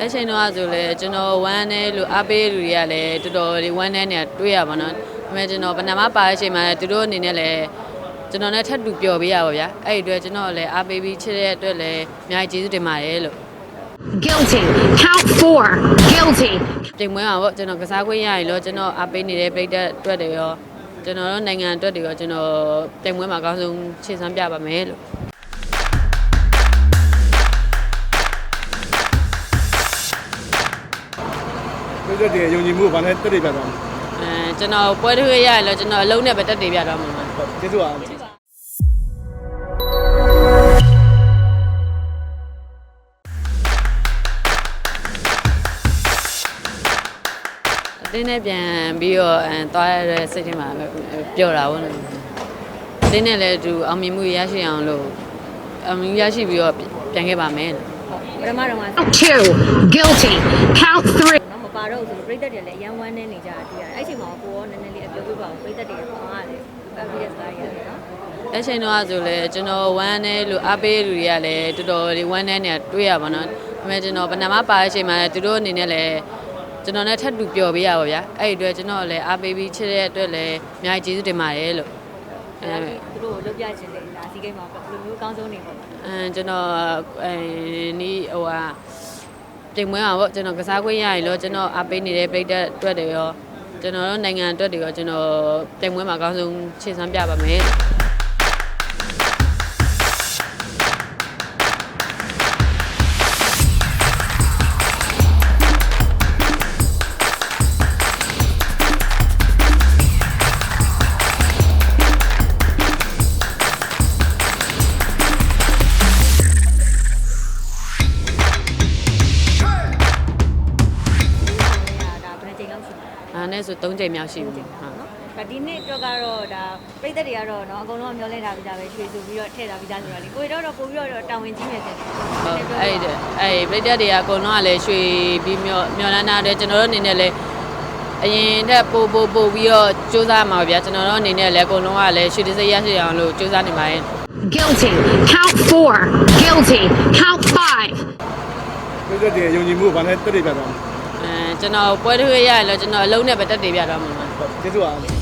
အဲ့ချိန်တော့ဆိုလေကျွန်တော်ဝမ်းနဲ့လို့အားပေးလူတွေကလည်းတော်တော်လေးဝမ်းနဲ့နေတွေ့ရပါတော့ဒါပေမဲ့ကျွန်တော်ဗနာမပါတဲ့အချိန်မှာသူတို့အနေနဲ့လည်းကျွန်တော်နဲ့ထပ်တူပျော်ပေးရပါဗျာအဲ့ဒီအတွက်ကျွန်တော်လည်းအားပေးပြီးချစ်တဲ့အတွက်လည်းအများကြီးကျေးဇူးတင်ပါတယ်လို့ Guilty. Count four. Guilty. ပြင်ပွဲမှာပေါ့ကျွန်တော်ကစားခွင့်ရရင်တော့ကျွန်တော်အားပေးနေတဲ့ပြည်သက်အတွက်တွေရောကျွန်တော်တို့နိုင်ငံအတွက်တွေရောကျွန်တော်ပြင်ပွဲမှာအကောင်းဆုံးခြေစမ်းပြပါမယ်လို့ ပြည်သက်တွေယုံကြည်မှုကိုဘာနဲ့တက်တည်ပြသွားမလဲအဲကျွန်တော်ပွဲတစ်ခွင့်ရရင်တော့ကျွန်တော်အလုံးနဲ့ပဲတက်တည်ပြတော့မှာပါ ဟုတ်ကျေးဇူးပါအတင်းနဲ့ပြန်ပြီးတော့အဲသွားရတဲ့စိတ်ထဲမှာပျော်တာပေါ့နော်အတင်းနဲ့လည်းသူအောင်မြင်မှုရရှိအောင်လို့အောင်မြင်မှုရရှိပြီးတော့ပြန်ခဲ့ပါမယ်လို့ ပထမတော့က Count two. Guilty. Count three. နော်မပါ တော့ဘူးဆိုတော့ပြိသက်တွေလည်းအရန်ဝမ်းနေနေကြတာတွေ့ရတယ်အဲ့ချိန်မှာကိုရောနည်းနည်းလေးအပြောပြပါဦးပြိသက်တွေကတော့ကလည်းပတ်ပြီးတဲ့စကားတွေရတယ်နော်အဲ့ချိန်တော့ဆိုလေကျွန်တော်ဝမ်းနဲ့လို့အားပေးလူတွေကလည်းတော်တော်လေးဝမ်းနဲ့နေတွေ့ရပါတော့ဒါပေမဲ့ကျွန်တော်ဗနာမပါတဲ့အချိန်မှာသူတို့အနေနဲ့လည်းကျွန်တော်နဲ့ထပ်တူပျော်ပေးရပါဗျာအဲ့ဒီအတွက်ကျွန်တော်လည်းအားပေးပြီးချစ်တဲ့အတွက်လည်းအများကြီးကျေးဇူးတင်ပါတယ်လို့အဲသူတို့ကိုလုပ်ပြခြင်းလေဒါစီကိမ်းမှာဘယ်လိုမျိုးအကောင်းဆုံးနေပေါ့အဲကျွန်တော်အဲနီးဟိုဟာ ပြင်ပွဲမှာပေါ့ကျွန်တော်ကစားခွင့်ရရင်တော့ကျွန်တော်အားပေးနေတဲ့ပြည်သက်အတွက်တွေရောကျွန်တော်တို့နိုင်ငံအတွက်တွေရောကျွန်တော်ပြင်ပွဲမှာအကောင်းဆုံးခြေစမ်းပြပါမယ် နဲ့ဆို3ချိန်မြောက်ရှိပြီ။ဟုတ်နော်ဒါဒီနေ့တော့ကတော့ဒါပြိသက်တွေကတော့နော်အကုန်လုံးကမျောလဲထားပြီးသားပဲရွှေဆိုပြီးတော့ထည့်ထားပြီးသားဆိုတော့လေကိုရီတော့တော့ပို့ပြီးတော့တာဝန်ကြီးနေတယ်။ဟုတ်အဲ့ဒီအဲ့ပြိတက်တွေကအကုန်လုံးကလည်းရွှေပြီးမျောမျောလန်းတာတဲ့ကျွန်တော်တို့အနေနဲ့လည်းအရင်တက်ပို့ပို့ပို့ပြီးတော့စူးစမ်းမှာဗျာကျွန်တော်တို့အနေနဲ့လည်းအကုန်လုံးကလည်းရွှေတစ်စိတ်ရရှိအောင်လို့စူးစမ်းနေပါတယ် Guilty. Count four. Guilty. Count five. ပြည်သက်တွေယုံကြည်မှုကိုဘာနဲ့တက်တည်ပြသွားမလဲ။အဲ ကျွန်တော်ပွဲတစ်ခွင့်ရရင်တော့ကျွန်တော်အလုံးနဲ့ပဲတက်တည်ပြတော့မှာပါဟုတ်ကျေးဇူးပါ